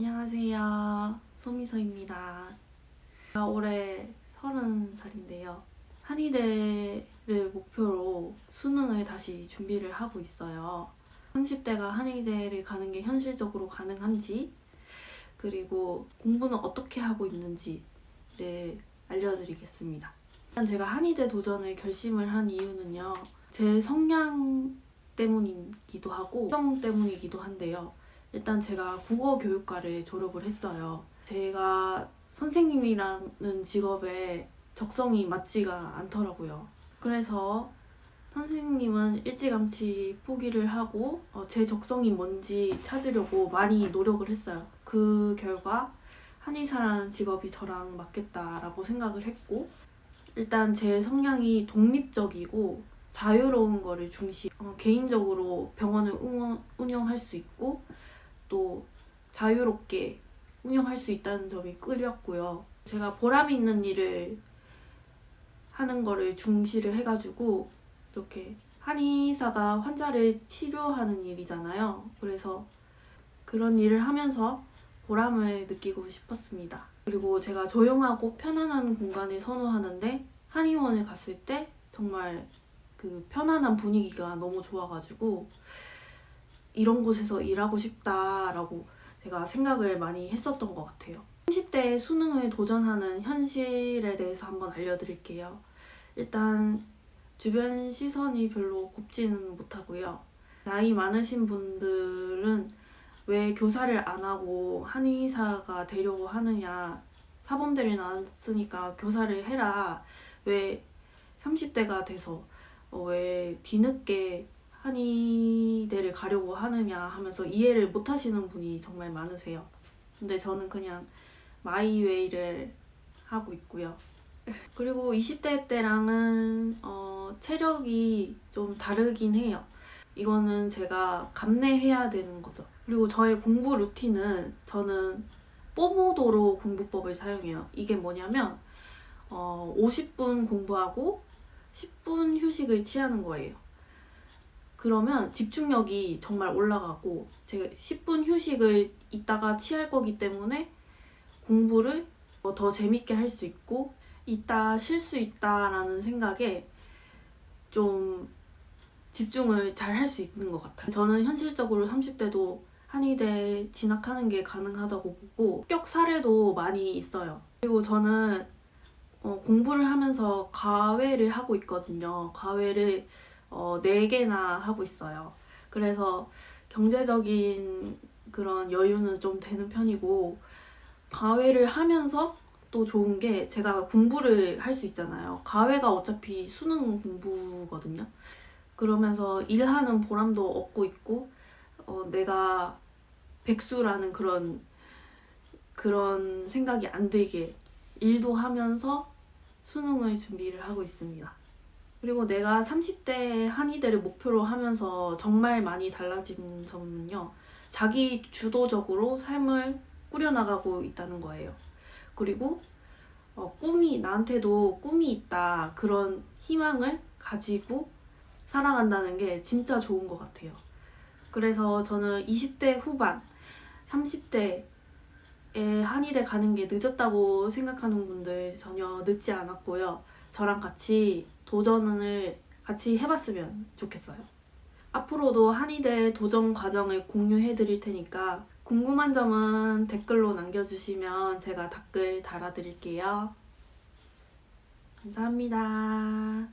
안녕하세요. 소미서입니다. 제가 올해 서른 살인데요. 한의대를 목표로 수능을 다시 준비를 하고 있어요. 30대가 한의대를 가는 게 현실적으로 가능한지, 그리고 공부는 어떻게 하고 있는지를 알려드리겠습니다. 일단 제가 한의대 도전을 결심을 한 이유는요. 제 성향 때문이기도 하고, 성 때문이기도 한데요. 일단 제가 국어 교육과를 졸업을 했어요. 제가 선생님이라는 직업에 적성이 맞지가 않더라고요. 그래서 선생님은 일찌감치 포기를 하고 어, 제 적성이 뭔지 찾으려고 많이 노력을 했어요. 그 결과 한의사라는 직업이 저랑 맞겠다라고 생각을 했고 일단 제 성향이 독립적이고 자유로운 거를 중시 어, 개인적으로 병원을 운영, 운영할 수 있고 또 자유롭게 운영할 수 있다는 점이 끌렸고요. 제가 보람 있는 일을 하는 거를 중시를 해가지고 이렇게 한의사가 환자를 치료하는 일이잖아요. 그래서 그런 일을 하면서 보람을 느끼고 싶었습니다. 그리고 제가 조용하고 편안한 공간을 선호하는데 한의원을 갔을 때 정말 그 편안한 분위기가 너무 좋아가지고 이런 곳에서 일하고 싶다라고 제가 생각을 많이 했었던 것 같아요. 30대 수능을 도전하는 현실에 대해서 한번 알려드릴게요. 일단 주변 시선이 별로 곱지는 못하고요. 나이 많으신 분들은 왜 교사를 안 하고 한의사가 되려고 하느냐. 사범대를 나왔으니까 교사를 해라. 왜 30대가 돼서 어, 왜 뒤늦게 한의대를 가려고 하느냐 하면서 이해를 못 하시는 분이 정말 많으세요. 근데 저는 그냥 마이웨이를 하고 있고요. 그리고 20대 때랑은 어, 체력이 좀 다르긴 해요. 이거는 제가 감내해야 되는 거죠. 그리고 저의 공부 루틴은 저는 뽀모도로 공부법을 사용해요. 이게 뭐냐면 어, 50분 공부하고 10분 휴식을 취하는 거예요. 그러면 집중력이 정말 올라가고 제가 10분 휴식을 이따가 취할 거기 때문에 공부를 뭐더 재밌게 할 수 있고 이따 쉴 수 있다라는 생각에 좀 집중을 잘 할 수 있는 것 같아요. 저는 현실적으로 30대도 한의대 진학하는 게 가능하다고 보고 합격 사례도 많이 있어요. 그리고 저는 어, 공부를 하면서 과외를 하고 있거든요. 과외를 어, 4개나 하고 있어요. 그래서 경제적인 그런 여유는 좀 되는 편이고, 과외를 하면서 또 좋은 게 제가 공부를 할 수 있잖아요. 과외가 어차피 수능 공부거든요. 그러면서 일하는 보람도 얻고 있고, 어, 내가 백수라는 그런, 그런 생각이 안 들게 일도 하면서 수능을 준비를 하고 있습니다. 그리고 내가 30대 한의대를 목표로 하면서 정말 많이 달라진 점은요. 자기 주도적으로 삶을 꾸려나가고 있다는 거예요. 그리고 어, 꿈이, 나한테도 꿈이 있다. 그런 희망을 가지고 살아간다는 게 진짜 좋은 것 같아요. 그래서 저는 20대 후반, 30대에 한의대 가는 게 늦었다고 생각하는 분들 전혀 늦지 않았고요. 저랑 같이 도전을 같이 해봤으면 좋겠어요. 앞으로도 한의대 도전 과정을 공유해 드릴 테니까 궁금한 점은 댓글로 남겨주시면 제가 댓글 달아드릴게요. 감사합니다.